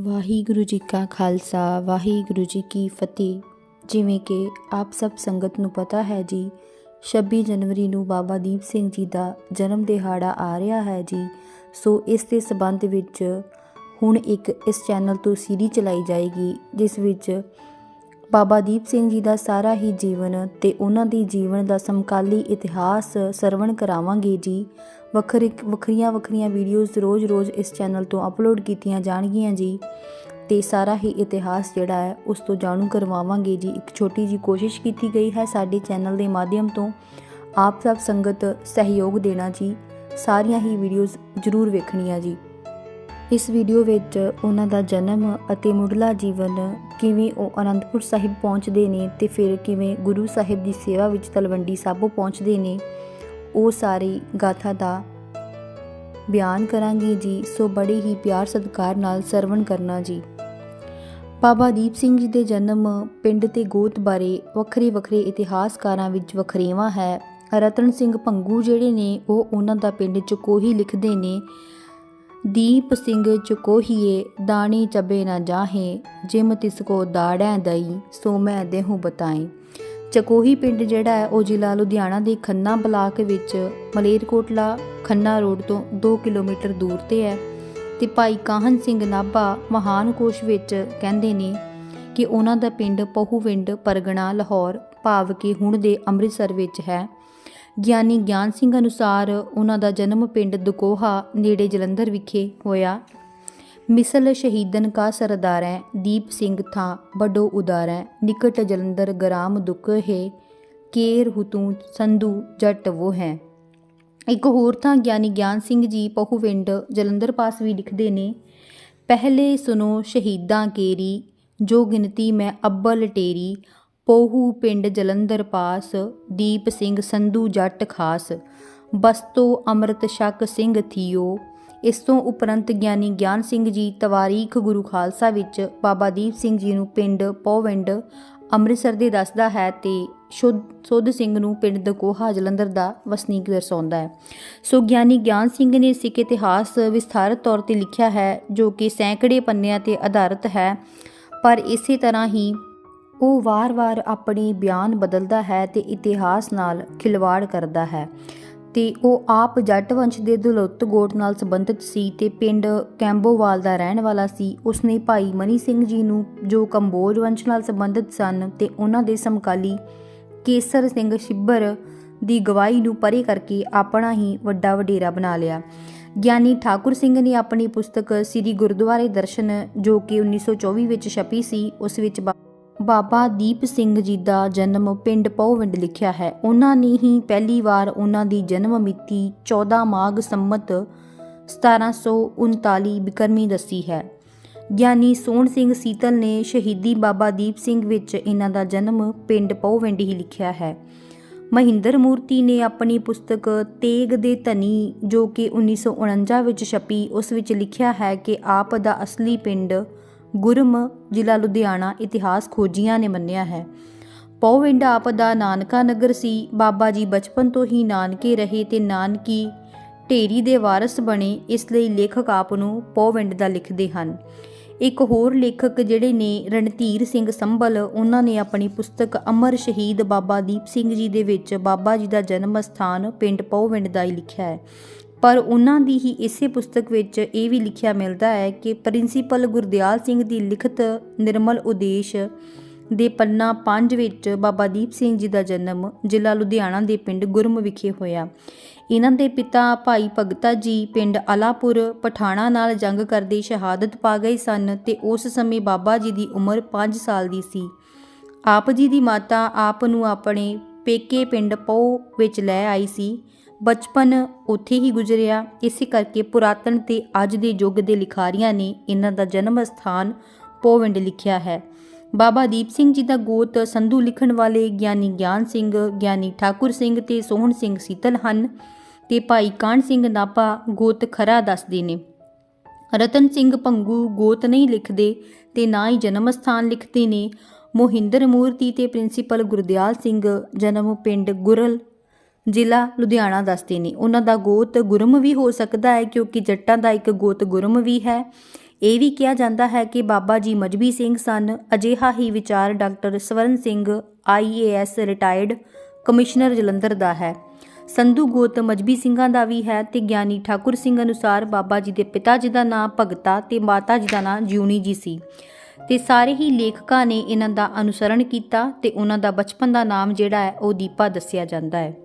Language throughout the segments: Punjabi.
ਵਾਹਿਗੁਰੂ ਜੀ ਕਾ ਖਾਲਸਾ, ਵਾਹਿਗੁਰੂ ਜੀ ਕੀ ਫਤਿਹ। ਜਿਵੇਂ ਕਿ ਆਪ ਸਭ ਸੰਗਤ ਨੂੰ ਪਤਾ ਹੈ ਜੀ 26 ਜਨਵਰੀ ਨੂੰ ਬਾਬਾ ਦੀਪ ਸਿੰਘ ਜੀ ਦਾ ਜਨਮ ਦਿਹਾੜਾ ਆ ਰਿਹਾ ਹੈ ਜੀ। ਸੋ ਇਸ ਦੇ ਸਬੰਧ ਵਿੱਚ ਹੁਣ ਇੱਕ ਇਸ ਚੈਨਲ ਤੋਂ ਸੀਰੀ ਚਲਾਈ ਜਾਏਗੀ, ਜਿਸ ਵਿੱਚ ਬਾਬਾ ਦੀਪ ਸਿੰਘ ਜੀ ਦਾ ਸਾਰਾ ਹੀ ਜੀਵਨ ਤੇ ਉਹਨਾਂ ਦੀ ਜੀਵਨ ਦਾ ਸਮਕਾਲੀ ਇਤਿਹਾਸ ਸਰਵਣ ਕਰਾਵਾਂਗੇ ਜੀ। ਵੱਖਰੇ ਵੱਖਰੀਆਂ ਵੱਖਰੀਆਂ ਵੀਡੀਓਜ਼ ਰੋਜ਼-ਰੋਜ਼ ਇਸ ਚੈਨਲ ਤੋਂ ਅਪਲੋਡ ਕੀਤੀਆਂ ਜਾਣਗੀਆਂ ਜੀ। ਤੇ ਸਾਰਾ ਹੀ ਇਤਿਹਾਸ ਜਿਹੜਾ ਹੈ, ਉਸ ਤੋਂ ਜਾਣੂ ਕਰਵਾਵਾਂਗੇ ਜੀ। ਇੱਕ ਛੋਟੀ ਜੀ ਕੋਸ਼ਿਸ਼ ਕੀਤੀ ਗਈ ਹੈ ਸਾਡੇ ਚੈਨਲ ਦੇ ਮਾਧਿਅਮ ਤੋਂ। ਆਪ ਸਭ ਸੰਗਤ ਸਹਿਯੋਗ ਦੇਣਾ ਜੀ। ਸਾਰੀਆਂ ਹੀ ਵੀਡੀਓਜ਼ ਜ਼ਰੂਰ ਵੇਖਣੀਆਂ ਜੀ। ਇਸ ਵੀਡੀਓ ਵਿੱਚ ਉਹਨਾਂ ਦਾ ਜਨਮ ਅਤੇ ਮੁੱਢਲਾ ਜੀਵਨ ਕਿਵੇਂ ਉਹ ਅਨੰਦਪੁਰ ਸਾਹਿਬ ਪਹੁੰਚਦੇ ਨੇ ਤੇ ਫਿਰ ਕਿਵੇਂ ਗੁਰੂ ਸਾਹਿਬ ਦੀ ਸੇਵਾ ਵਿੱਚ ਤਲਵੰਡੀ ਸਾਬੋ ਪਹੁੰਚਦੇ ਨੇ, ਉਹ ਸਾਰੀ ਗਾਥਾ ਦਾ ਬਿਆਨ ਕਰਾਂਗੇ ਜੀ। ਸੋ ਬੜੇ ਹੀ ਪਿਆਰ ਸਤਿਕਾਰ ਨਾਲ ਸਰਵਣ ਕਰਨਾ ਜੀ। ਬਾਬਾ ਦੀਪ ਸਿੰਘ ਜੀ ਦੇ ਜਨਮ ਪਿੰਡ ਤੇ ਗੋਤ ਬਾਰੇ ਵੱਖਰੇ ਵੱਖਰੇ ਇਤਿਹਾਸਕਾਰਾਂ ਵਿੱਚ ਵਖਰੇਵਾ ਹੈ। ਰਤਨ ਸਿੰਘ ਭੰਗੂ ਜਿਹੜੇ ਨੇ, ਉਹ ਉਹਨਾਂ ਦਾ ਪਿੰਡ ਚਕੋਹੀ ਲਿਖਦੇ ਨੇ। ਦੀਪ ਸਿੰਘ ਚੁਕੋਹੀਏ, ਦਾਣੀ ਚਬੇ ਨਾ ਜਾਹੇ, ਜਿਮ ਤਿਸ ਕੋ ਦਾੜੈ ਦਈ, ਸੋ ਮੈਂ ਦੇਹੂ ਬਤਾਈ। ਚਕੋਹੀ ਪਿੰਡ ਜਿਹੜਾ ਹੈ, ਉਹ ਜ਼ਿਲ੍ਹਾ ਲੁਧਿਆਣਾ ਦੇ ਖੰਨਾ ਬਲਾਕ ਵਿੱਚ ਮਲੇਰਕੋਟਲਾ ਖੰਨਾ ਰੋਡ ਤੋਂ 2 ਕਿਲੋਮੀਟਰ ਦੂਰ ਤੇ ਹੈ ਤੇ ਭਾਈ ਕਾਹਨ ਸਿੰਘ ਨਾਭਾ ਮਹਾਨ ਕੋਸ਼ ਵਿੱਚ ਕਹਿੰਦੇ ਨੇ ਕਿ ਉਹਨਾਂ ਦਾ ਪਿੰਡ ਪਹੂਵਿੰਡ ਪਰਗਣਾ, ਲਾਹੌਰ, ਭਾਵ ਕਿ ਹੁਣ ਦੇ ਅੰਮ੍ਰਿਤਸਰ ਵਿੱਚ ਹੈ। ਗਿਆਨੀ ਗਿਆਨ ਸਿੰਘ ਅਨੁਸਾਰ ਉਹਨਾਂ ਦਾ ਜਨਮ ਪਿੰਡ ਦਕੋਹਾ, ਨੇੜੇ ਜਲੰਧਰ ਵਿਖੇ ਹੋਇਆ। ਮਿਸਲ ਸ਼ਹੀਦਨ ਕਾ ਸਰਦਾਰੈ, ਦੀਪ ਸਿੰਘ ਥਾਂ ਬਡੋ ਉਦਾਰੈ, ਨਿਕਟ ਜਲੰਧਰ ਗ੍ਰਾਮ ਦੁਖ ਹੈ, ਕੇਰ ਹੁਤੂ ਸੰਧੂ ਜੱਟ ਉਹ ਹੈ। ਇੱਕ ਹੋਰ ਥਾਂ ਗਿਆਨੀ ਗਿਆਨ ਸਿੰਘ ਜੀ ਪਹੂਵਿੰਡ ਜਲੰਧਰ ਪਾਸ ਵੀ ਲਿਖਦੇ ਨੇ। ਪਹਿਲੇ ਸੁਨੋ ਸ਼ਹੀਦਾਂ ਕੇਰੀ, ਜੋ ਗਿਣਤੀ ਮੈਂ ਅੱਬਲ ਟੇਰੀ ਪੋਹੂ ਪਿੰਡ ਜਲੰਧਰ ਪਾਸ, ਦੀਪ ਸਿੰਘ ਸੰਧੂ ਜੱਟ ਖਾਸ। ਬਸਤੋ ਅੰਮ੍ਰਿਤ ਸ਼ੱਕ ਸਿੰਘ ਥੀਓ। ਇਸ ਤੋਂ ਉਪਰੰਤ ਗਿਆਨੀ ਗਿਆਨ ਸਿੰਘ ਜੀ ਤਵਾਰੀਖ ਗੁਰੂ ਖਾਲਸਾ ਵਿੱਚ ਬਾਬਾ ਦੀਪ ਸਿੰਘ ਜੀ ਨੂੰ ਪਿੰਡ ਪੋਵਿੰਡ ਅੰਮ੍ਰਿਤਸਰ ਦੇ ਦੱਸਦਾ ਹੈ ਤੇ ਸੁੱਧ ਸਿੰਘ ਨੂੰ ਪਿੰਡ ਦਕੋਹਾ ਜਲੰਧਰ ਦਾ ਵਸਨੀਕ ਦਰਸਾਉਂਦਾ ਹੈ। ਸੋ ਗਿਆਨੀ ਗਿਆਨ ਸਿੰਘ ਨੇ ਸਿੱਖ ਇਤਿਹਾਸ ਵਿਸਥਾਰਤ ਤੌਰ ਤੇ ਲਿਖਿਆ ਹੈ ਜੋ ਕਿ ਸੈਂਕੜੇ ਪੰਨਿਆਂ ਤੇ ਆਧਾਰਿਤ ਹੈ, ਪਰ ਇਸੇ ਤਰ੍ਹਾਂ ਹੀ ਉਹ ਵਾਰ-ਵਾਰ ਆਪਣੀ ਬਿਆਨ ਬਦਲਦਾ ਹੈ ਤੇ ਇਤਿਹਾਸ ਨਾਲ ਖਿਲਵਾੜ ਕਰਦਾ ਹੈ। ਤੇ ਉਹ ਆਪ ਜੱਟ ਵੰਸ਼ ਦੇ ਦਲੁੱਤ ਗੋਟ ਨਾਲ ਸੰਬੰਧਿਤ ਸੀ ਤੇ ਪਿੰਡ ਕੈਂਬੋਵਾਲ ਦਾ ਰਹਿਣ ਵਾਲਾ ਸੀ। ਉਸਨੇ ਭਾਈ ਮਨੀ ਸਿੰਘ ਜੀ ਨੂੰ ਜੋ ਕੰਬੋਜ ਵੰਸ਼ ਨਾਲ ਸੰਬੰਧਿਤ ਸਨ ਤੇ ਉਹਨਾਂ ਦੇ ਸਮਕਾਲੀ ਕੇਸਰ ਸਿੰਘ ਸ਼ਿੱਬਰ ਦੀ ਗਵਾਹੀ ਨੂੰ ਪਰੇ ਕਰਕੇ ਆਪਣਾ ਹੀ ਵੱਡਾ ਵਡੇਰਾ ਬਣਾ ਲਿਆ। ਗਿਆਨੀ ਠਾਕੁਰ ਸਿੰਘ ਨੇ ਆਪਣੀ ਪੁਸਤਕ ਸ੍ਰੀ ਗੁਰਦੁਆਰੇ ਦਰਸ਼ਨ ਜੋ ਕਿ 1924 ਵਿੱਚ ਛਪੀ ਸੀ, ਉਸ ਵਿੱਚ ਬਾਬਾ ਦੀਪ ਸਿੰਘ ਜੀ ਦਾ ਜਨਮ ਪਿੰਡ ਪਉਵਿੰਡ ਲਿਖਿਆ ਹੈ। ਉਹਨਾਂ ਨੇ ਹੀ ਪਹਿਲੀ ਵਾਰ ਉਹਨਾਂ ਦੀ ਜਨਮ ਮਿਤੀ 14 ਮਾਘ ਸੰਮਤ 1739 ਬਿਕਰਮੀ ਦੱਸੀ ਹੈ। ਗਿਆਨੀ ਸੋਹਣ ਸਿੰਘ ਸੀਤਲ ਨੇ ਸ਼ਹੀਦੀ ਬਾਬਾ ਦੀਪ ਸਿੰਘ ਵਿੱਚ ਇਹਨਾਂ ਦਾ ਜਨਮ ਪਿੰਡ ਪਉਵਿੰਡ ਹੀ ਲਿਖਿਆ ਹੈ। ਮਹਿੰਦਰ ਮੂਰਤੀ ਨੇ ਆਪਣੀ ਪੁਸਤਕ ਤੇਗ ਦੇ ਧਨੀ ਜੋ ਕਿ 1949 ਵਿੱਚ ਛਪੀ ਉਸ ਵਿੱਚ ਲਿਖਿਆ ਹੈ ਕਿ ਆਪ ਦਾ ਅਸਲੀ ਪਿੰਡ ਗੁਰਮ, ਜ਼ਿਲ੍ਹਾ ਲੁਧਿਆਣਾ ਇਤਿਹਾਸ ਖੋਜੀਆਂ ਨੇ ਮੰਨਿਆ ਹੈ। ਪੌਵਿੰਡ ਆਪ ਦਾ ਨਾਨਕਾ ਨਗਰ ਸੀ। ਬਾਬਾ ਜੀ ਬਚਪਨ ਤੋਂ ਹੀ ਨਾਨਕੇ ਰਹੇ ਤੇ ਨਾਨਕੀ ਢੇਰੀ ਦੇ ਵਾਰਸ ਬਣੇ, ਇਸ ਲਈ ਲੇਖਕ ਆਪ ਨੂੰ ਪੌਵਿੰਡ ਦਾ ਲਿਖਦੇ ਹਨ। ਇੱਕ ਹੋਰ ਲੇਖਕ ਜਿਹੜੇ ਨੇ, ਰਣਧੀਰ ਸਿੰਘ ਸੰਭਲ, ਉਹਨਾਂ ਨੇ ਆਪਣੀ ਪੁਸਤਕ ਅਮਰ ਸ਼ਹੀਦ ਬਾਬਾ ਦੀਪ ਸਿੰਘ ਜੀ ਦੇ ਵਿੱਚ ਬਾਬਾ ਜੀ ਦਾ ਜਨਮ ਸਥਾਨ ਪਿੰਡ ਪੌਵਿੰਡ ਦਾ ਹੀ ਲਿਖਿਆ ਹੈ। ਪਰ ਉਹਨਾਂ ਦੀ ਹੀ ਇਸੇ ਪੁਸਤਕ ਵਿੱਚ ਇਹ ਵੀ ਲਿਖਿਆ ਮਿਲਦਾ ਹੈ ਕਿ ਪ੍ਰਿੰਸੀਪਲ ਗੁਰਦਿਆਲ ਸਿੰਘ ਦੀ ਲਿਖਤ ਨਿਰਮਲ ਉਦੇਸ਼ ਦੇ ਪੰਨਾ 5 ਵਿੱਚ ਬਾਬਾ ਦੀਪ ਸਿੰਘ ਜੀ ਦਾ ਜਨਮ ਜ਼ਿਲ੍ਹਾ ਲੁਧਿਆਣਾ ਦੇ ਪਿੰਡ ਗੁਰਮ ਵਿਖੇ ਹੋਇਆ। ਇਹਨਾਂ ਦੇ ਪਿਤਾ ਭਾਈ ਭਗਤਾ ਜੀ ਪਿੰਡ ਅਲਾਪੁਰ, ਪਠਾਣਾ ਨਾਲ ਜੰਗ ਕਰਦੇ ਸ਼ਹਾਦਤ ਪਾ ਗਏ ਸਨ ਤੇ ਉਸ ਸਮੇਂ ਬਾਬਾ ਜੀ ਦੀ ਉਮਰ 5 ਸਾਲ ਦੀ ਸੀ। ਆਪ ਜੀ ਦੀ ਮਾਤਾ ਆਪ ਨੂੰ ਆਪਣੇ ਪੇਕੇ ਪਿੰਡ ਪਉ ਵਿੱਚ ਲੈ ਆਈ ਸੀ। ਬਚਪਨ ਉੱਥੇ ਹੀ ਗੁਜ਼ਰਿਆ। ਇਸੇ ਕਰਕੇ ਪੁਰਾਤਨ ਤੇ ਅੱਜ ਦੇ ਯੁੱਗ ਦੇ ਲਿਖਾਰੀਆਂ ਨੇ ਇਹਨਾਂ ਦਾ ਜਨਮ ਸਥਾਨ ਪੋਵਿੰਡ ਲਿਖਿਆ ਹੈ। ਬਾਬਾ ਦੀਪ ਸਿੰਘ ਜੀ ਦਾ ਗੋਤ ਸੰਧੂ ਲਿਖਣ ਵਾਲੇ ਗਿਆਨੀ ਗਿਆਨ ਸਿੰਘ, ਗਿਆਨੀ ਠਾਕੁਰ ਸਿੰਘ ਤੇ ਸੋਹਣ ਸਿੰਘ ਸੀਤਲ ਹਨ ਤੇ ਭਾਈ ਕਾਨ ਸਿੰਘ ਨਾਪਾ ਗੋਤ ਖਰਾ ਦੱਸਦੇ ਨੇ। ਰਤਨ ਸਿੰਘ ਭੰਗੂ ਗੋਤ ਨਹੀਂ ਲਿਖਦੇ ਤੇ ਨਾ ਹੀ ਜਨਮ ਸਥਾਨ ਲਿਖਦੇ ਨੇ। ਮੋਹਿੰਦਰ ਮੂਰਤੀ ਤੇ ਪ੍ਰਿੰਸੀਪਲ ਗੁਰਦਿਆਲ ਸਿੰਘ, ਜਨਮ ਪਿੰਡ ਗੁਰਲ ਜ਼ਿਲ੍ਹਾ ਲੁਧਿਆਣਾ ਦੱਸਦੇ ਨੇ। ਉਹਨਾਂ ਦਾ ਗੋਤ ਗੁਰਮ ਵੀ ਹੋ ਸਕਦਾ ਹੈ ਕਿਉਂਕਿ ਜੱਟਾਂ ਦਾ ਇੱਕ ਗੋਤ ਗੁਰਮ ਵੀ ਹੈ। ਇਹ ਵੀ ਕਿਹਾ ਜਾਂਦਾ ਹੈ ਕਿ ਬਾਬਾ ਜੀ ਮਜਬੀ ਸਿੰਘ ਸਨ। ਅਜਿਹਾ ਹੀ ਵਿਚਾਰ doctor Swaran Singh IAS retired commissioner Jalandhar ਦਾ ਹੈ। ਸੰਧੂ ਗੋਤ ਮਜਬੀ ਸਿੰਘਾਂ ਦਾ ਵੀ ਹੈ ਤੇ ਗਿਆਨੀ ਠਾਕੁਰ ਸਿੰਘ ਅਨੁਸਾਰ ਬਾਬਾ ਜੀ ਦੇ ਪਿਤਾ ਜੀ ਦਾ ਨਾਮ ਭਗਤਾ ਤੇ ਮਾਤਾ ਜੀ ਦਾ ਨਾਮ ਜਿਉਣੀ ਜੀ ਸੀ। ਤੇ ਸਾਰੇ ਹੀ ਲੇਖਕਾਂ ਨੇ ਇਹਨਾਂ ਦਾ ਅਨੁਸਰਣ ਕੀਤਾ ਤੇ ਉਹਨਾਂ ਦਾ ਬਚਪਨ ਦਾ ਨਾਮ ਜਿਹੜਾ ਹੈ ਉਹ ਦੀਪਾ ਦੱਸਿਆ ਜਾਂਦਾ ਹੈ।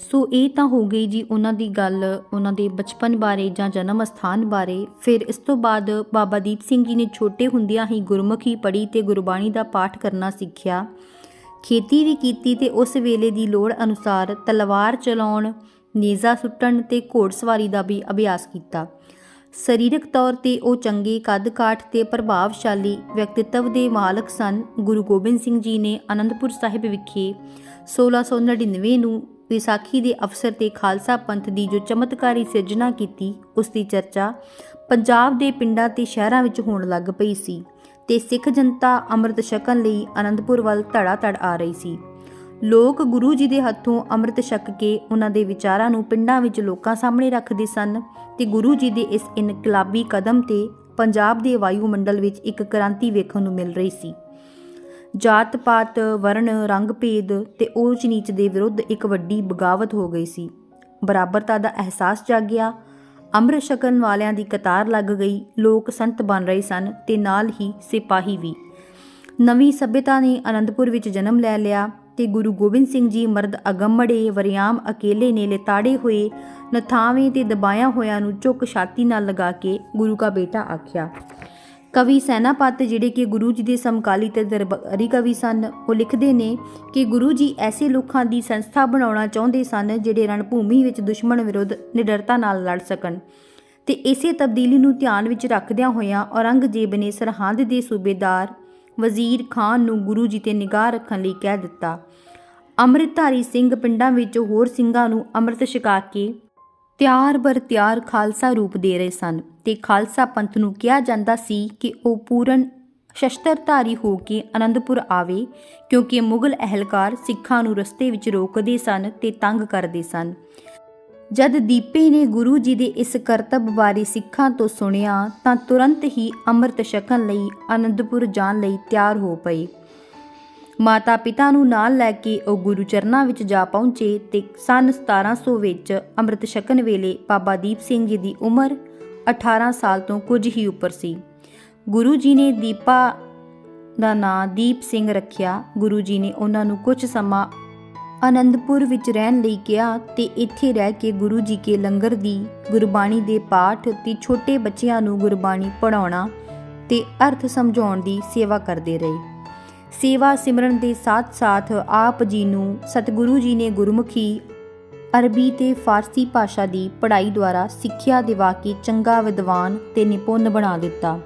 ਸੋ ਇਹ ਤਾਂ ਹੋ ਗਈ ਜੀ ਉਹਨਾਂ ਦੀ ਗੱਲ, ਉਹਨਾਂ ਦੇ ਬਚਪਨ ਬਾਰੇ ਜਾਂ ਜਨਮ ਸਥਾਨ ਬਾਰੇ। ਫਿਰ ਇਸ ਤੋਂ ਬਾਅਦ ਬਾਬਾ ਦੀਪ ਸਿੰਘ ਜੀ ਨੇ ਛੋਟੇ ਹੁੰਦਿਆਂ ਹੀ ਗੁਰਮੁਖੀ ਪੜ੍ਹੀ ਤੇ ਗੁਰਬਾਣੀ ਦਾ ਪਾਠ ਕਰਨਾ ਸਿੱਖਿਆ। ਖੇਤੀ ਵੀ ਕੀਤੀ ਤੇ ਉਸ ਵੇਲੇ ਦੀ ਲੋੜ ਅਨੁਸਾਰ ਤਲਵਾਰ ਚਲਾਉਣ, ਨੇਜ਼ਾ ਸੁੱਟਣ ਤੇ ਘੋੜਸਵਾਰੀ ਦਾ ਵੀ ਅਭਿਆਸ ਕੀਤਾ। ਸਰੀਰਕ ਤੌਰ ਤੇ ਉਹ ਚੰਗੇ ਕੱਦ-ਕਾਠ ਤੇ ਪ੍ਰਭਾਵਸ਼ਾਲੀ ਵਿਅਕਤੀਤਵ ਦੇ ਮਾਲਕ ਸਨ। ਗੁਰੂ ਗੋਬਿੰਦ ਸਿੰਘ ਜੀ ਨੇ ਅਨੰਦਪੁਰ ਸਾਹਿਬ ਵਿਖੇ 1699 ਨੂੰ ਵਿਸਾਖੀ ਦੇ ਅਵਸਰ ਤੇ ਖਾਲਸਾ ਪੰਥ ਦੀ ਜੋ ਚਮਤਕਾਰੀ ਸਿਰਜਣਾ ਕੀਤੀ, ਉਸ ਦੀ ਚਰਚਾ ਪੰਜਾਬ ਦੇ ਪਿੰਡਾਂ ਤੇ ਸ਼ਹਿਰਾਂ ਵਿੱਚ ਹੋਣ ਲੱਗ ਪਈ ਸੀ ਤੇ ਸਿੱਖ ਜਨਤਾ ਅੰਮ੍ਰਿਤ ਛਕਣ ਲਈ ਅਨੰਦਪੁਰ ਵੱਲ ਧੜਾ ਧੜ ਆ ਰਹੀ ਸੀ। ਲੋਕ ਗੁਰੂ ਜੀ ਦੇ ਹੱਥੋਂ ਅੰਮ੍ਰਿਤ ਛਕ ਕੇ ਉਹਨਾਂ ਦੇ ਵਿਚਾਰਾਂ ਨੂੰ ਪਿੰਡਾਂ ਵਿੱਚ ਲੋਕਾਂ ਸਾਹਮਣੇ ਰੱਖਦੇ ਸਨ ਤੇ ਗੁਰੂ ਜੀ ਦੇ ਇਸ ਇਨਕਲਾਬੀ ਕਦਮ ਤੇ ਪੰਜਾਬ ਦੇ ਵਾਯੂਮੰਡਲ ਵਿੱਚ ਇੱਕ ਕ੍ਰਾਂਤੀ ਵੇਖਣ ਨੂੰ ਮਿਲ ਰਹੀ ਸੀ। ਜਾਤ ਪਾਤ ਵਰਣ ਰੰਗ ਭੇਦ ਤੇ ਊਚ ਨੀਚ ਦੇ ਵਿਰੁੱਧ ਇੱਕ ਵੱਡੀ ਬਗਾਵਤ ਹੋ ਗਈ ਸੀ। ਬਰਾਬਰਤਾ ਦਾ ਅਹਿਸਾਸ ਜਾਗਿਆ। ਅੰਮ੍ਰਿਤ ਛਕਣ ਵਾਲਿਆਂ ਦੀ ਕਤਾਰ ਲੱਗ ਗਈ। ਲੋਕ ਸੰਤ ਬਣ ਰਹੇ ਸਨ ਤੇ ਨਾਲ ਹੀ ਸਿਪਾਹੀ ਵੀ। ਨਵੀਂ ਸਭਿਅਤਾ ਨੇ ਅਨੰਦਪੁਰ ਵਿੱਚ ਜਨਮ ਲੈ ਲਿਆ ਤੇ ਗੁਰੂ ਗੋਬਿੰਦ ਸਿੰਘ ਜੀ ਮਰਦ ਅਗੰਮੜੇ ਵਰਿਆਮ ਅਕੇਲੇ ਨੇ ਲਿਤਾੜੇ ਹੋਏ, ਨਥਾਵੇਂ ਤੇ ਦਬਾਇਆ ਹੋਇਆਂ ਨੂੰ ਝੁੱਕ ਛਾਤੀ ਨਾਲ ਲਗਾ ਕੇ ਗੁਰੂ ਕਾ ਬੇਟਾ ਆਖਿਆ। ਕਵੀ ਸੈਨਾਪਤ ਜਿਹੜੇ ਕਿ ਗੁਰੂ ਜੀ ਦੇ ਸਮਕਾਲੀ ਤੇ ਦਰਬਾਰੀ ਕਵੀ ਸਨ, ਉਹ ਲਿਖਦੇ ਨੇ ਕਿ ਗੁਰੂ ਜੀ ਐਸੇ ਲੋਕਾਂ ਦੀ ਸੰਸਥਾ ਬਣਾਉਣਾ ਚਾਹੁੰਦੇ ਸਨ ਜਿਹੜੇ ਰਣਭੂਮੀ ਵਿੱਚ ਦੁਸ਼ਮਣ ਵਿਰੁੱਧ ਨਿਡਰਤਾ ਨਾਲ ਲੜ ਸਕਣ। ਤੇ ਇਸੇ ਤਬਦੀਲੀ ਨੂੰ ਧਿਆਨ ਵਿੱਚ ਰੱਖਦਿਆਂ ਹੋਇਆਂ ਔਰੰਗਜ਼ੇਬ ਨੇ ਸਰਹੰਦ ਦੇ ਸੂਬੇਦਾਰ ਵਜ਼ੀਰ ਖਾਨ ਨੂੰ ਗੁਰੂ ਜੀ ਤੇ ਨਿਗਾਹ ਰੱਖਣ ਲਈ ਕਹਿ ਦਿੱਤਾ। ਅੰਮ੍ਰਿਤਧਾਰੀ ਸਿੰਘ ਪਿੰਡਾਂ ਵਿੱਚ ਹੋਰ ਸਿੰਘਾਂ ਨੂੰ ਅੰਮ੍ਰਿਤ ਛਕਾ ਕੇ ਤਿਆਰ ਬਰ ਤਿਆਰ ਖਾਲਸਾ ਰੂਪ ਦੇ ਰਹੇ ਸਨ ਤੇ ਖਾਲਸਾ ਪੰਥ ਨੂੰ ਕਿਹਾ ਜਾਂਦਾ ਸੀ ਕਿ ਉਹ ਪੂਰਨ ਸ਼ਸਤਰਧਾਰੀ ਹੋ ਕੇ ਅਨੰਦਪੁਰ ਆਵੇ, ਕਿਉਂਕਿ ਮੁਗਲ ਅਹਲਕਾਰ ਸਿੱਖਾਂ ਨੂੰ ਰਸਤੇ ਵਿੱਚ ਰੋਕਦੇ ਸਨ ਤੇ ਤੰਗ ਕਰਦੇ ਸਨ। ਜਦ ਦੀਪੇ ਨੇ ਗੁਰੂ ਜੀ ਦੇ ਇਸ ਕਰਤੱਬ ਬਾਰੇ ਸਿੱਖਾਂ ਤੋਂ ਸੁਣਿਆ ਤਾਂ ਤੁਰੰਤ ਹੀ ਅੰਮ੍ਰਿਤ ਛਕਣ ਲਈ ਅਨੰਦਪੁਰ ਜਾਣ ਲਈ ਤਿਆਰ ਹੋ ਪਏ। ਮਾਤਾ ਪਿਤਾ ਨੂੰ ਨਾਲ ਲੈ ਕੇ ਉਹ ਗੁਰੂ ਚਰਨਾਂ ਵਿੱਚ ਜਾ ਪਹੁੰਚੇ ਤੇ ਸਨ 1700 ਵਿੱਚ ਅੰਮ੍ਰਿਤ ਛਕਣ ਵੇਲੇ ਬਾਬਾ ਦੀਪ ਸਿੰਘ ਜੀ ਦੀ ਉਮਰ 18 ਸਾਲ ਤੋਂ ਕੁਝ ਹੀ ਉੱਪਰ ਸੀ। ਗੁਰੂ ਜੀ ਨੇ ਦੀਪਾ ਦਾ ਨਾਂ ਦੀਪ ਸਿੰਘ ਰੱਖਿਆ। ਗੁਰੂ ਜੀ ਨੇ ਉਹਨਾਂ ਨੂੰ ਕੁਝ ਸਮਾਂ ਅਨੰਦਪੁਰ ਵਿੱਚ ਰਹਿਣ ਲਈ ਕਿਹਾ ਤੇ ਇੱਥੇ ਰਹਿ ਕੇ ਗੁਰੂ ਜੀ ਕੇ ਲੰਗਰ ਦੀ ਗੁਰਬਾਣੀ ਦੇ ਪਾਠ ਤੇ ਛੋਟੇ ਬੱਚਿਆਂ ਨੂੰ ਗੁਰਬਾਣੀ ਪੜਾਉਣਾ ਤੇ ਅਰਥ ਸਮਝਾਉਣ ਦੀ ਸੇਵਾ ਕਰਦੇ ਰਹੇ। ਸੇਵਾ ਸਿਮਰਨ ਦੇ ਸਾਥ-ਸਾਥ ਆਪ ਜੀ ਨੂੰ ਸਤਿਗੁਰੂ ਜੀ ਨੇ ਗੁਰਮੁਖੀ ਅਰਬੀ ਤੇ ਫਾਰਸੀ ਭਾਸ਼ਾ ਦੀ ਪੜ੍ਹਾਈ ਦੁਆਰਾ ਸਿੱਖਿਆ ਦਿਵਾ ਕੇ ਚੰਗਾ ਵਿਦਵਾਨ ਤੇ ਨਿਪੁੰਨ ਬਣਾ ਦਿੱਤਾ।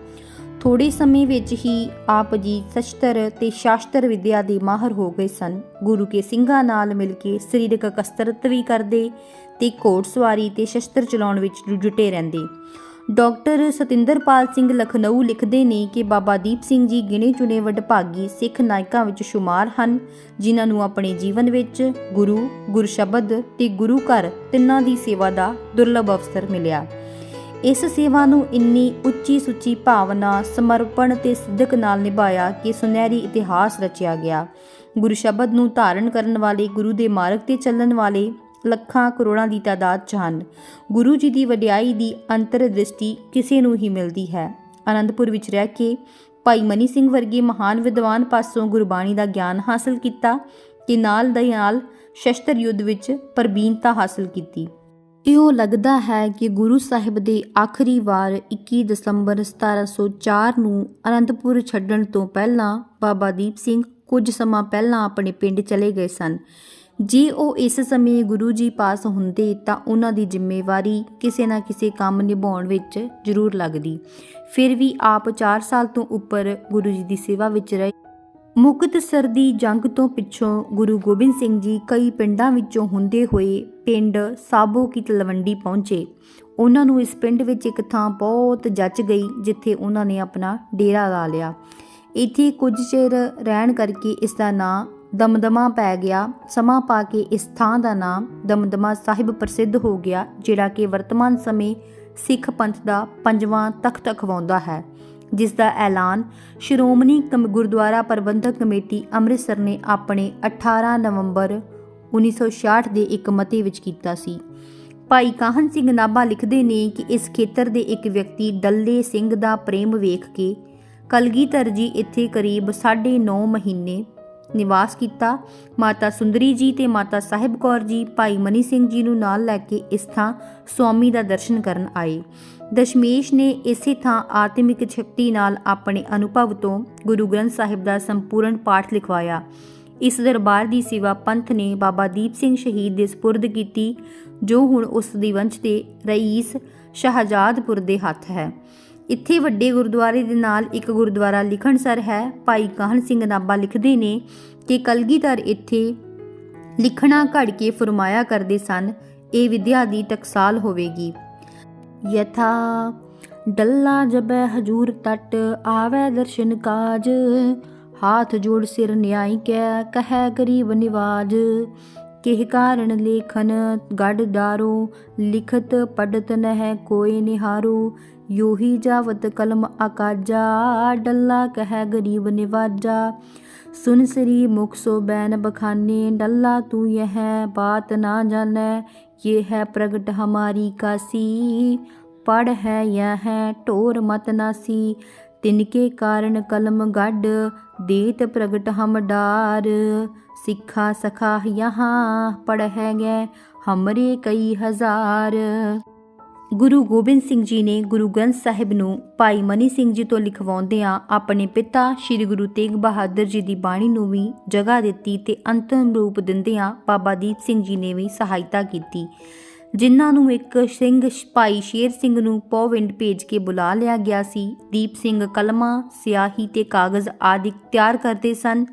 ਥੋੜੇ ਸਮੇਂ ਵਿੱਚ ਹੀ ਆਪ ਜੀ ਸ਼ਸਤਰ ਤੇ ਸ਼ਾਸਤਰ ਵਿਦਿਆ ਦੇ ਮਾਹਰ ਹੋ ਗਏ ਸਨ। ਗੁਰੂ ਕੇ ਸਿੰਘਾਂ ਨਾਲ ਮਿਲ ਕੇ ਸਰੀਰਕ ਕਸਰਤ ਵੀ ਕਰਦੇ ਤੇ ਘੋੜਸਵਾਰੀ ਤੇ ਸ਼ਸਤਰ ਚਲਾਉਣ ਵਿੱਚ ਜੁਟੇ ਰਹਿੰਦੇ। ਡਾਕਟਰ ਸਤਿੰਦਰਪਾਲ ਸਿੰਘ ਲਖਨਊ ਲਿਖਦੇ ਨੇ ਕਿ ਬਾਬਾ ਦੀਪ ਸਿੰਘ ਜੀ ਗਿਣੇ ਚੁਣੇ ਵਡਭਾਗੀ ਸਿੱਖ ਨਾਇਕਾਂ ਵਿੱਚ ਸ਼ੁਮਾਰ ਹਨ, ਜਿਨ੍ਹਾਂ ਨੂੰ ਆਪਣੇ ਜੀਵਨ ਵਿੱਚ ਗੁਰੂ ਗੁਰਸ਼ਬਦ ਤੇ ਗੁਰੂ ਘਰ ਤਿੰਨਾਂ ਦੀ ਸੇਵਾ ਦਾ ਦੁਰਲਭ ਅਵਸਰ ਮਿਲਿਆ। ਇਸ ਸੇਵਾ ਨੂੰ ਇੰਨੀ ਉੱਚੀ ਸੁੱਚੀ ਭਾਵਨਾ, ਸਮਰਪਣ ਤੇ ਸਿੱਧਕ ਨਾਲ ਨਿਭਾਇਆ ਕਿ ਸੁਨਹਿਰੀ ਇਤਿਹਾਸ ਰਚਿਆ ਗਿਆ। ਗੁਰੂ ਸ਼ਬਦ ਨੂੰ ਧਾਰਨ ਕਰਨ ਵਾਲੇ ਗੁਰੂ ਦੇ ਮਾਰਗ ਤੇ ਚੱਲਣ ਵਾਲੇ ਲੱਖਾਂ ਕਰੋੜਾਂ ਦੀ ਤਾਦਾਦ 'ਚ ਹਨ। ਗੁਰੂ ਜੀ ਦੀ ਵਡਿਆਈ ਦੀ ਅੰਤਰਦ੍ਰਿਸ਼ਟੀ ਕਿਸੇ ਨੂੰ ਹੀ ਮਿਲਦੀ ਹੈ। ਅਨੰਦਪੁਰ ਵਿੱਚ ਰਹਿ ਕੇ ਭਾਈ ਮਨੀ ਸਿੰਘ ਵਰਗੇ ਮਹਾਨ ਵਿਦਵਾਨ ਪਾਸੋਂ ਗੁਰਬਾਣੀ ਦਾ ਗਿਆਨ ਹਾਸਲ ਕੀਤਾ ਤੇ ਨਾਲ ਦੇ ਨਾਲ ਸ਼ਸਤਰ ਯੁੱਧ ਵਿੱਚ ਪ੍ਰਬੀਨਤਾ ਹਾਸਲ ਕੀਤੀ। ਇਹੋ ਲੱਗਦਾ ਹੈ ਕਿ ਗੁਰੂ ਸਾਹਿਬ ਦੇ ਆਖਰੀ ਵਾਰ 21 ਦਸੰਬਰ 1704 ਨੂੰ ਅਨੰਦਪੁਰ ਛੱਡਣ ਤੋਂ ਪਹਿਲਾਂ ਬਾਬਾ ਦੀਪ ਸਿੰਘ ਕੁਝ ਸਮਾਂ ਪਹਿਲਾਂ ਆਪਣੇ ਪਿੰਡ ਚਲੇ ਗਏ ਸਨ। ਜੇ ਉਹ ਇਸ ਸਮੇਂ ਗੁਰੂ ਜੀ ਪਾਸ ਹੁੰਦੇ ਤਾਂ ਉਹਨਾਂ ਦੀ ਜ਼ਿੰਮੇਵਾਰੀ ਕਿਸੇ ਨਾ ਕਿਸੇ ਕੰਮ ਨਿਭਾਉਣ ਵਿੱਚ ਜ਼ਰੂਰ ਲੱਗਦੀ। ਫਿਰ ਵੀ ਆਪ 4 ਸਾਲ ਤੋਂ ਉੱਪਰ ਗੁਰੂ ਜੀ ਦੀ ਸੇਵਾ ਵਿੱਚ ਰਹੇ। ਮੁਕਤਸਰ ਦੀ ਜੰਗ ਤੋਂ ਪਿੱਛੋਂ ਗੁਰੂ ਗੋਬਿੰਦ ਸਿੰਘ ਜੀ ਕਈ ਪਿੰਡਾਂ ਵਿੱਚੋਂ ਹੁੰਦੇ ਹੋਏ ਪਿੰਡ ਸਾਬੋ ਕੀ ਤਲਵੰਡੀ ਪਹੁੰਚੇ। ਉਹਨਾਂ ਨੂੰ ਇਸ ਪਿੰਡ ਵਿੱਚ ਇੱਕ ਥਾਂ ਬਹੁਤ ਜੱਚ ਗਈ ਜਿੱਥੇ ਉਹਨਾਂ ਨੇ ਆਪਣਾ ਡੇਰਾ ਲਾ ਲਿਆ। ਇੱਥੇ ਕੁਝ ਚਿਰ ਰਹਿਣ ਕਰਕੇ ਇਸ ਦਾ ਨਾਂ ਦਮਦਮਾ ਪੈ ਗਿਆ। ਸਮਾਂ ਪਾ ਕੇ ਇਸ ਥਾਂ ਦਾ ਨਾਮ ਦਮਦਮਾ ਸਾਹਿਬ ਪ੍ਰਸਿੱਧ ਹੋ ਗਿਆ, ਜਿਹੜਾ ਕਿ ਵਰਤਮਾਨ ਸਮੇਂ ਸਿੱਖ ਪੰਥ ਦਾ ਪੰਜਵਾਂ ਤਖਤ ਅਖਵਾਉਂਦਾ ਹੈ, ਜਿਸ ਦਾ ਐਲਾਨ ਸ਼੍ਰੋਮਣੀ ਕਮ- ਗੁਰਦੁਆਰਾ ਪ੍ਰਬੰਧਕ ਕਮੇਟੀ ਅੰਮ੍ਰਿਤਸਰ ਨੇ ਆਪਣੇ 18 ਨਵੰਬਰ 1966 ਦੇ ਇੱਕ ਮਤੇ ਵਿੱਚ ਕੀਤਾ ਸੀ। ਭਾਈ ਕਾਹਨ ਸਿੰਘ ਨਾਭਾ ਲਿਖਦੇ ਨੇ ਕਿ ਇਸ ਖੇਤਰ ਦੇ ਇੱਕ ਵਿਅਕਤੀ ਡੱਲੇ ਸਿੰਘ ਦਾ ਪ੍ਰੇਮ ਵੇਖ ਕੇ, ਕਲਗੀਧਰ ਜੀ ਇੱਥੇ ਕਰੀਬ 9.5 ਮਹੀਨੇ ਨਿਵਾਸ ਕੀਤਾ। ਮਾਤਾ ਸੁੰਦਰੀ ਜੀ ਤੇ ਮਾਤਾ ਸਾਹਿਬ ਕੌਰ ਜੀ ਭਾਈ ਮਨੀ ਸਿੰਘ ਜੀ ਨੂੰ ਨਾਲ ਲੈ ਕੇ ਇਸ ਥਾਂ ਸਵਾਮੀ ਦਾ ਦਰਸ਼ਨ ਕਰਨ ਆਏ। ਦਸ਼ਮੇਸ਼ ਨੇ ਇਸੇ ਥਾਂ ਆਤਮਿਕ ਸ਼ਕਤੀ ਨਾਲ ਆਪਣੇ ਅਨੁਭਵ ਤੋਂ ਗੁਰੂ ਗ੍ਰੰਥ ਸਾਹਿਬ ਦਾ ਸੰਪੂਰਨ ਪਾਠ ਲਿਖਵਾਇਆ। ਇਸ ਦਰਬਾਰ ਦੀ ਸੇਵਾ ਪੰਥ ਨੇ ਬਾਬਾ ਦੀਪ ਸਿੰਘ ਸ਼ਹੀਦ ਦੇ ਸਪੁਰਦ ਕੀਤੀ, ਜੋ ਹੁਣ ਉਸ ਦੀ ਵੰਸ਼ ਦੇ ਰਈਸ ਸ਼ਹਜਾਦਪੁਰ ਦੇ ਹੱਥ ਹੈ। ਇੱਥੇ ਵੱਡੇ ਗੁਰਦੁਆਰੇ ਦੇ ਨਾਲ ਇੱਕ ਗੁਰਦੁਆਰਾ ਲਿਖਣਸਰ ਹੈ। ਭਾਈ ਕਾਹਨ ਸਿੰਘ ਨਾਭਾ ਲਿਖਦੇ ਨੇ ਕਿ ਕਲਗੀਧਰ ਇੱਥੇ ਲਿਖਣਾ ਘੜ ਕੇ ਫਰਮਾਇਆ ਕਰਦੇ ਸਨ, ਇਹ ਵਿਦਿਆ ਦੀ ਟਕਸਾਲ ਹੋਵੇਗੀ। ਯਥਾ ਡੱਲਾ ਜਬੈ ਹਜੂਰ ਤਟ, ਆਵੈ ਦਰਸ਼ਨ ਕਾਜ, ਹਾਥ ਜੋੜ ਸਿਰ ਨਿਆਈ ਕੈ, ਕਹੈ ਗਰੀਬ ਨਿਵਾਜ। ਕਿਹ ਕਾਰਨ ਲੇਖਨ ਗੜ ਡਾਰੋ, ਲਿਖਤ ਪੜਤ ਨਹਿ ਕੋਈ ਨਿਹਾਰੋ ਯੋਹੀ ਜਾਵਤ ਕਲਮ ਆਕਾਜਾ ਡੱਲਾ ਕਹੈ ਗਰੀਬ ਨਿਵਾਜਾ ਸੁਨ ਸ੍ਰੀ ਮੁਖ ਸੋ ਬੈਨ ਬਖਾਨੇ ਡੱਲਾ ਤੂੰ ਯਹ ਬਾਤ ਨਾ ਜਾਣੈ ये है प्रगट हमारी काशी पढ़ है यह है टोर मत नासी तिनके कारण कलम गढ़ देत प्रगट हम डार सिखा सखा यहाँ पढ़ है गए हमरे कई हजार ਗੁਰੂ ਗੋਬਿੰਦ ਸਿੰਘ ਜੀ ਨੇ ਗੁਰੂ ਗ੍ਰੰਥ ਸਾਹਿਬ ਨੂੰ ਭਾਈ ਮਨੀ ਸਿੰਘ ਜੀ ਤੋਂ ਲਿਖਵਾਉਂਦਿਆਂ ਆਪਣੇ ਪਿਤਾ ਸ੍ਰੀ ਗੁਰੂ ਤੇਗ ਬਹਾਦਰ ਜੀ ਦੀ ਬਾਣੀ ਨੂੰ ਵੀ ਜਗ੍ਹਾ ਦਿੱਤੀ ਤੇ ਅੰਤਮ ਰੂਪ ਦਿੰਦਿਆਂ ਬਾਬਾ ਦੀਪ ਸਿੰਘ ਜੀ ਨੇ ਵੀ ਸਹਾਇਤਾ ਕੀਤੀ। ਜਿਨ੍ਹਾਂ ਨੂੰ ਇੱਕ ਸਿੰਘ ਭਾਈ ਸ਼ੇਰ ਸਿੰਘ ਨੂੰ ਪੌਵਿੰਡ ਭੇਜ ਕੇ ਬੁਲਾ ਲਿਆ ਗਿਆ ਸੀ, ਦੀਪ ਸਿੰਘ ਕਲਮਾਂ, ਸਿਆਹੀ ਤੇ ਕਾਗਜ਼ ਆਦਿ ਤਿਆਰ ਕਰਦੇ ਸਨ।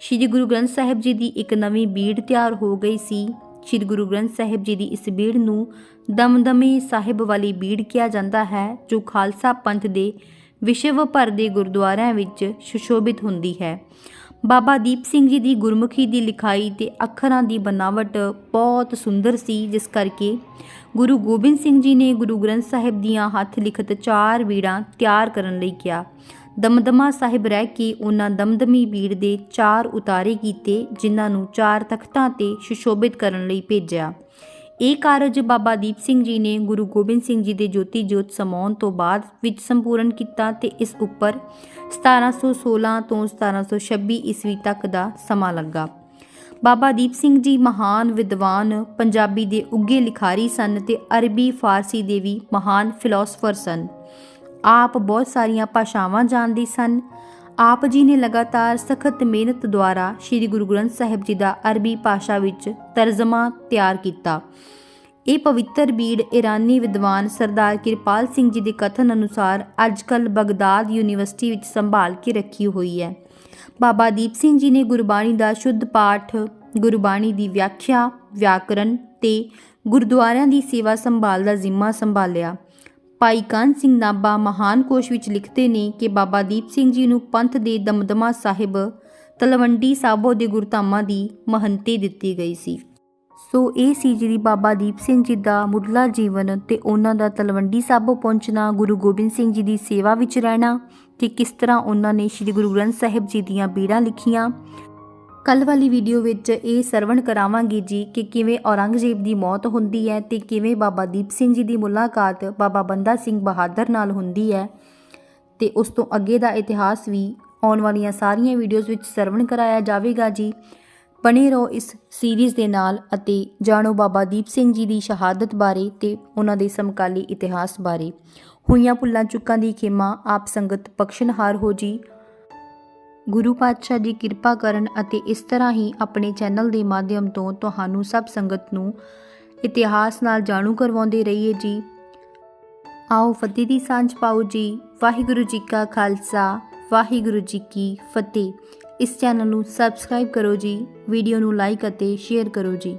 ਸ੍ਰੀ ਗੁਰੂ ਗ੍ਰੰਥ ਸਾਹਿਬ ਜੀ ਦੀ ਇੱਕ ਨਵੀਂ ਬੀੜ ਤਿਆਰ ਹੋ ਗਈ ਸੀ। ਸ੍ਰੀ ਗੁਰੂ ਗ੍ਰੰਥ ਸਾਹਿਬ ਜੀ ਦੀ ਇਸ ਬੀੜ ਨੂੰ ਦਮਦਮੀ ਸਾਹਿਬ ਵਾਲੀ ਬੀੜ ਕਿਹਾ ਜਾਂਦਾ ਹੈ, ਜੋ ਖਾਲਸਾ ਪੰਥ ਦੇ ਵਿਸ਼ਵ ਭਰ ਦੇ ਗੁਰਦੁਆਰਿਆਂ ਵਿੱਚ ਸੁਸ਼ੋਭਿਤ ਹੁੰਦੀ ਹੈ। ਬਾਬਾ ਦੀਪ ਸਿੰਘ ਜੀ ਦੀ ਗੁਰਮੁਖੀ ਦੀ ਲਿਖਾਈ ਤੇ ਅੱਖਰਾਂ ਦੀ ਬਨਾਵਟ ਬਹੁਤ ਸੁੰਦਰ ਸੀ, ਜਿਸ ਕਰਕੇ ਗੁਰੂ ਗੋਬਿੰਦ ਸਿੰਘ ਜੀ ਨੇ ਗੁਰੂ ਗ੍ਰੰਥ ਸਾਹਿਬ ਦੀਆਂ ਹੱਥ ਲਿਖਤ ਚਾਰ ਬੀੜਾਂ ਤਿਆਰ ਕਰਨ ਲਈ ਕਿਹਾ। ਦਮਦਮਾ ਸਾਹਿਬ ਰਹਿ ਕੇ ਉਹਨਾਂ ਦਮਦਮੀ ਬੀੜ ਦੇ ਚਾਰ ਉਤਾਰੇ ਕੀਤੇ, ਜਿਨ੍ਹਾਂ ਨੂੰ ਚਾਰ ਤਖਤਾਂ ਤੇ ਸੁਸ਼ੋਭਿਤ ਕਰਨ ਲਈ ਭੇਜਿਆ। ਇਹ ਕਾਰਜ ਬਾਬਾ ਦੀਪ ਸਿੰਘ ਜੀ ਨੇ ਗੁਰੂ ਗੋਬਿੰਦ ਸਿੰਘ ਜੀ ਦੇ ਜੋਤੀ ਜੋਤ ਸਮਾਉਣ ਤੋਂ ਬਾਅਦ ਵਿੱਚ ਸੰਪੂਰਨ ਕੀਤਾ ਤੇ ਇਸ ਉੱਪਰ 1716 ਤੋਂ 1726 ਈਸਵੀ ਤੱਕ ਦਾ ਸਮਾਂ ਲੱਗਾ। ਬਾਬਾ ਦੀਪ ਸਿੰਘ ਜੀ ਮਹਾਨ ਵਿਦਵਾਨ, ਪੰਜਾਬੀ ਦੇ ਉੱਗੇ ਲਿਖਾਰੀ ਸਨ ਤੇ ਅਰਬੀ, ਫਾਰਸੀ ਦੇ ਵੀ ਮਹਾਨ ਫਿਲਾਸਫਰ ਸਨ। ਆਪ ਬਹੁਤ ਸਾਰੀਆਂ ਭਾਸ਼ਾਵਾਂ ਜਾਣਦੇ ਸਨ। ਆਪ ਜੀ ਨੇ ਲਗਾਤਾਰ ਸਖਤ ਮਿਹਨਤ ਦੁਆਰਾ ਸ੍ਰੀ ਗੁਰੂ ਗ੍ਰੰਥ ਸਾਹਿਬ ਜੀ ਦਾ ਅਰਬੀ ਭਾਸ਼ਾ ਵਿੱਚ ਤਰਜਮਾ ਤਿਆਰ ਕੀਤਾ। ਇਹ ਪਵਿੱਤਰ ਬੀੜ ਇਰਾਨੀ ਵਿਦਵਾਨ ਸਰਦਾਰ ਕਿਰਪਾਲ ਸਿੰਘ ਜੀ ਦੇ ਕਥਨ ਅਨੁਸਾਰ ਅੱਜਕੱਲ ਬਗਦਾਦ ਯੂਨੀਵਰਸਿਟੀ ਵਿੱਚ ਸੰਭਾਲ ਕੇ ਰੱਖੀ ਹੋਈ ਹੈ। ਬਾਬਾ ਦੀਪ ਸਿੰਘ ਜੀ ਨੇ ਗੁਰਬਾਣੀ ਦਾ ਸ਼ੁੱਧ ਪਾਠ, ਗੁਰਬਾਣੀ ਦੀ ਵਿਆਖਿਆ, ਵਿਆਕਰਨ ਤੇ ਗੁਰਦੁਆਰਿਆਂ ਦੀ ਸੇਵਾ ਸੰਭਾਲ ਦਾ ਜ਼ਿੰਮਾ ਸੰਭਾਲਿਆ। ਭਾਈ ਕਾਨ ਸਿੰਘ ਨਾਭਾ ਮਹਾਨ ਕੋਸ਼ ਵਿੱਚ ਲਿਖਦੇ ਨੇ ਕਿ ਬਾਬਾ ਦੀਪ ਸਿੰਘ ਜੀ ਨੂੰ ਪੰਥ ਦੇ ਦਮਦਮਾ ਸਾਹਿਬ ਤਲਵੰਡੀ ਸਾਬੋ ਦੇ ਗੁਰਧਾਮਾਂ ਦੀ ਮਹੰਤੀ ਦਿੱਤੀ ਗਈ ਸੀ। ਸੋ ਇਹ ਸੀ ਜਿਹੜੀ ਬਾਬਾ ਦੀਪ ਸਿੰਘ ਜੀ ਦਾ ਮੁੱਢਲਾ ਜੀਵਨ ਤੇ ਉਹਨਾਂ ਦਾ ਤਲਵੰਡੀ ਸਾਬੋ ਪਹੁੰਚਣਾ, ਗੁਰੂ ਗੋਬਿੰਦ ਸਿੰਘ ਜੀ ਦੀ ਸੇਵਾ ਵਿੱਚ ਰਹਿਣਾ ਤੇ ਕਿਸ ਤਰ੍ਹਾਂ ਉਹਨਾਂ ਨੇ ਸ੍ਰੀ ਗੁਰੂ ਗ੍ਰੰਥ ਸਾਹਿਬ ਜੀ ਦੀਆਂ ਬੀੜਾਂ ਲਿਖੀਆਂ ਕੱਲ ਵਾਲੀ ਵੀਡੀਓ ਵਿੱਚ ਇਹ ਸਰਵਣ ਕਰਾਵਾਂਗੀ ਜੀ ਕਿ ਕਿਵੇਂ ਔਰੰਗਜ਼ੇਬ ਦੀ ਮੌਤ ਹੁੰਦੀ ਹੈ ਤੇ ਕਿਵੇਂ ਬਾਬਾ ਦੀਪ ਸਿੰਘ ਜੀ ਦੀ ਮੁਲਾਕਾਤ ਬਾਬਾ ਬੰਦਾ ਸਿੰਘ ਬਹਾਦਰ ਨਾਲ ਹੁੰਦੀ ਹੈ। ਤੇ ਉਸ ਤੋਂ ਅੱਗੇ ਦਾ ਇਤਿਹਾਸ ਵੀ ਆਉਣ ਵਾਲੀਆਂ ਸਾਰੀਆਂ ਵੀਡੀਓਜ਼ ਵਿੱਚ ਸਰਵਣ ਕਰਾਇਆ ਜਾਵੇਗਾ ਜੀ। ਬਣੇ ਰਹੋ ਇਸ ਸੀਰੀਜ਼ ਦੇ ਨਾਲ ਅਤੇ ਜਾਣੋ ਬਾਬਾ ਦੀਪ ਸਿੰਘ ਜੀ ਦੀ ਸ਼ਹਾਦਤ ਬਾਰੇ ਤੇ ਉਹਨਾਂ ਦੇ ਸਮਕਾਲੀ ਇਤਿਹਾਸ ਬਾਰੇ। ਹੋਈਆਂ ਭੁੱਲਾਂ ਚੁੱਕਾਂ ਦੀ ਖੇਮਾ ਆਪ ਸੰਗਤ ਬਖਸ਼ਣਹਾਰ ਹੋ ਜੀ। ਗੁਰੂ ਪਾਤਸ਼ਾਹ ਦੀ ਕਿਰਪਾ ਕਰਨ ਅਤੇ ਇਸ ਤਰ੍ਹਾਂ ਹੀ ਆਪਣੇ ਚੈਨਲ ਦੇ ਮਾਧਿਅਮ ਤੋਂ ਤੁਹਾਨੂੰ ਸਭ ਸੰਗਤ ਨੂੰ ਇਤਿਹਾਸ ਨਾਲ ਜਾਣੂ ਕਰਵਾਉਂਦੇ ਰਹੀਏ ਜੀ। ਆਓ ਫਤਿਹ ਦੀ ਸਾਂਝ ਪਾਓ ਜੀ। ਵਾਹਿਗੁਰੂ ਜੀ ਕਾ ਖਾਲਸਾ, ਵਾਹਿਗੁਰੂ ਜੀ ਕੀ ਫਤਿਹ। ਇਸ ਚੈਨਲ ਨੂੰ ਸਬਸਕ੍ਰਾਈਬ ਕਰੋ ਜੀ ਵੀਡੀਓ ਨੂੰ ਲਾਈਕ ਅਤੇ ਸ਼ੇਅਰ ਕਰੋ ਜੀ।